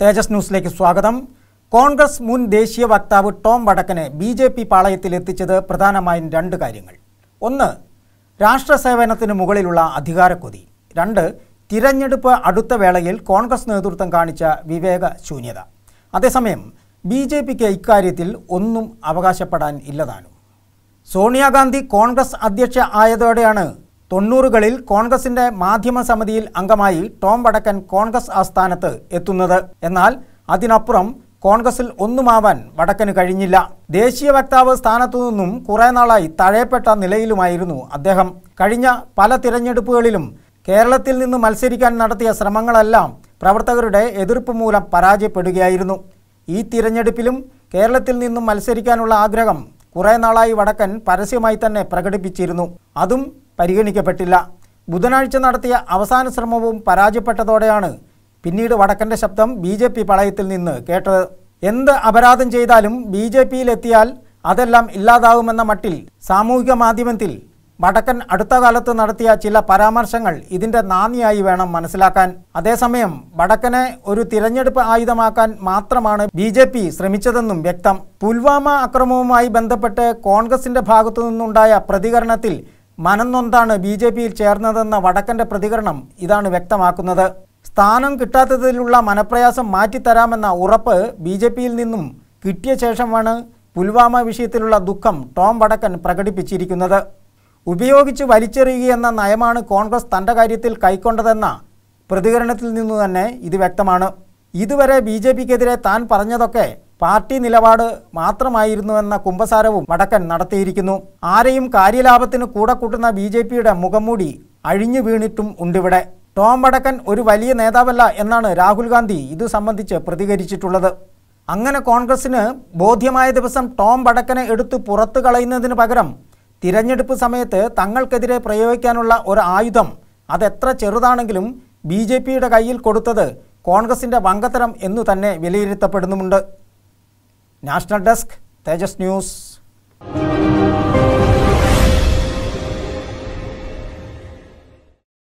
തേജസ് ന്യൂസിലേക്ക് സ്വാഗതം. കോൺഗ്രസ് മുൻ ദേശീയ വക്താവ് ടോം വടക്കനെ ബി ജെ പി പാളയത്തിൽ എത്തിച്ചത് പ്രധാനമായും രണ്ട് കാര്യങ്ങൾ. ഒന്ന് രാഷ്ട്ര സേവനത്തിന് മുകളിലുള്ള അധികാരക്കൊതി. രണ്ട് തിരഞ്ഞെടുപ്പ് അടുത്ത വേളയിൽ കോൺഗ്രസ് നേതൃത്വം കാണിച്ച വിവേക ശൂന്യത. അതേസമയം ബി ജെ പിക്ക് ഇക്കാര്യത്തിൽ ഒന്നും അവകാശപ്പെടാൻ ഇല്ലതാനും. സോണിയാഗാന്ധി കോൺഗ്രസ് അധ്യക്ഷ ആയതോടെയാണ് തൊണ്ണൂറുകളിൽ കോൺഗ്രസിന്റെ മാധ്യമ സമിതിയിൽ അംഗമായി ടോം വടക്കൻ കോൺഗ്രസ് ആസ്ഥാനത്ത് എത്തുന്നത്. എന്നാൽ അതിനപ്പുറം കോൺഗ്രസിൽ ഒന്നുമാവാൻ വടക്കന് കഴിഞ്ഞില്ല. ദേശീയ വക്താവ് സ്ഥാനത്തു നിന്നും കുറേ നാളായി തഴയപ്പെട്ട നിലയിലുമായിരുന്നു അദ്ദേഹം. കഴിഞ്ഞ പല തിരഞ്ഞെടുപ്പുകളിലും കേരളത്തിൽ നിന്ന് മത്സരിക്കാൻ നടത്തിയ ശ്രമങ്ങളെല്ലാം പ്രവർത്തകരുടെ എതിർപ്പ് മൂലം പരാജയപ്പെടുകയായിരുന്നു. ഈ തിരഞ്ഞെടുപ്പിലും കേരളത്തിൽ നിന്നും മത്സരിക്കാനുള്ള ആഗ്രഹം കുറേ നാളായി വടക്കൻ പരസ്യമായി തന്നെ പ്രകടിപ്പിച്ചിരുന്നു. അതും പരിഗണിക്കപ്പെട്ടില്ല. ബുധനാഴ്ച നടത്തിയ അവസാന ശ്രമവും പരാജയപ്പെട്ടതോടെയാണ് പിന്നീട് വടക്കന്റെ ശബ്ദം ബി ജെ പി പളയത്തിൽ നിന്ന് കേട്ടത്. എന്ത് അപരാധം ചെയ്താലും ബി ജെ പിയിലെത്തിയാൽ അതെല്ലാം ഇല്ലാതാവുമെന്ന മട്ടിൽ സാമൂഹിക മാധ്യമത്തിൽ വടക്കൻ അടുത്ത കാലത്ത് നടത്തിയ ചില പരാമർശങ്ങൾ ഇതിന്റെ നാന്ദിയായി വേണം മനസ്സിലാക്കാൻ. അതേസമയം വടക്കനെ ഒരു തിരഞ്ഞെടുപ്പ് ആയുധമാക്കാൻ മാത്രമാണ് ബി ജെ പി ശ്രമിച്ചതെന്നും വ്യക്തം. പുൽവാമ അക്രമവുമായി ബന്ധപ്പെട്ട് കോൺഗ്രസിന്റെ ഭാഗത്തു നിന്നുണ്ടായ പ്രതികരണത്തിൽ മനംനൊന്താണ് ബി ജെ പിയിൽ ചേർന്നതെന്ന വടക്കന്റെ പ്രതികരണം ഇതാണ് വ്യക്തമാക്കുന്നത്. സ്ഥാനം കിട്ടാത്തതിലുള്ള മനപ്രയാസം മാറ്റിത്തരാമെന്ന ഉറപ്പ് ബി ജെ പിയിൽ നിന്നും കിട്ടിയ ശേഷമാണ് പുൽവാമ വിഷയത്തിലുള്ള ദുഃഖം ടോം വടക്കൻ പ്രകടിപ്പിച്ചിരിക്കുന്നത്. ഉപയോഗിച്ച് വലിച്ചെറിയുകയെന്ന നയമാണ് കോൺഗ്രസ് തന്റെ കാര്യത്തിൽ കൈക്കൊണ്ടതെന്ന പ്രതികരണത്തിൽ നിന്നു തന്നെ ഇത് വ്യക്തമാണ്. ഇതുവരെ ബി ജെ പിക്കെതിരെ താൻ പറഞ്ഞതൊക്കെ പാർട്ടി നിലപാട് മാത്രമായിരുന്നുവെന്ന കുമ്പസാരവും വടക്കൻ നടത്തിയിരിക്കുന്നു. ആരെയും കാര്യലാഭത്തിന് കൂടെ കൂട്ടുന്ന ബി ജെ പിയുടെ മുഖംമൂടി അഴിഞ്ഞു വീണിട്ടും ഉണ്ടിവിടെ. ടോം വടക്കൻ ഒരു വലിയ നേതാവല്ല എന്നാണ് രാഹുൽ ഗാന്ധി ഇത് സംബന്ധിച്ച് പ്രതികരിച്ചിട്ടുള്ളത്. അങ്ങനെ കോൺഗ്രസിന് ബോധ്യമായ ദിവസം ടോം വടക്കനെ എടുത്ത് പുറത്തു കളയുന്നതിന് പകരം തിരഞ്ഞെടുപ്പ് സമയത്ത് തങ്ങൾക്കെതിരെ പ്രയോഗിക്കാനുള്ള ഒരു ആയുധം അതെത്ര ചെറുതാണെങ്കിലും ബി കയ്യിൽ കൊടുത്തത് കോൺഗ്രസിന്റെ വങ്കത്തരം എന്നു തന്നെ വിലയിരുത്തപ്പെടുന്നുമുണ്ട്. National Desk, Tejas News.